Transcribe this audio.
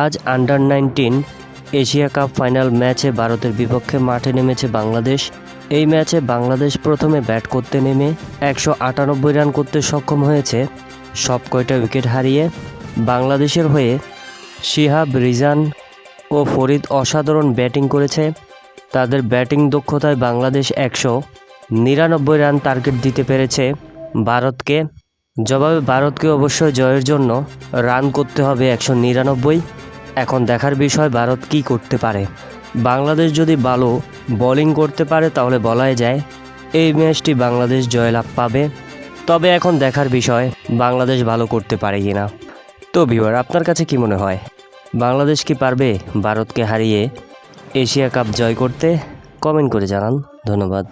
আজ under nineteen Asia cup final ম্যাচে ভারতের বিপক্ষে মাঠে নেমেছে বাংলাদেশ। এই ম্যাচে বাংলাদেশ প্রথমে ব্যাট করতে নেমে একশো আটানব্বই রান করতে সক্ষম হয়েছে। সব কয়টা উইকেট হারিয়ে বাংলাদেশের হয়ে শিহাব, রিজান ও ফরিদ অসাধারণ ব্যাটিং করেছে। তাদের ব্যাটিং দক্ষতায় বাংলাদেশ একশো নিরানব্বই রান টার্গেট দিতে পেরেছে ভারতকে। জবাবে ভারতকে অবশ্যই জয়ের জন্য রান করতে হবে একশো নিরানব্বই। এখন দেখার বিষয় ভারত কী করতে পারে। বাংলাদেশ যদি ভালো বোলিং করতে পারে তাহলে বলাই যায় এই ম্যাচটি বাংলাদেশ জয়লাভ পাবে। তবে এখন দেখার বিষয় বাংলাদেশ ভালো করতে পারে কি না তো ভিউয়ার আপনার কাছে কি মনে হয়? বাংলাদেশ কি পারবে ভারতকে হারিয়ে এশিয়া কাপ জয় করতে? কমেন্ট করে জানান। ধন্যবাদ।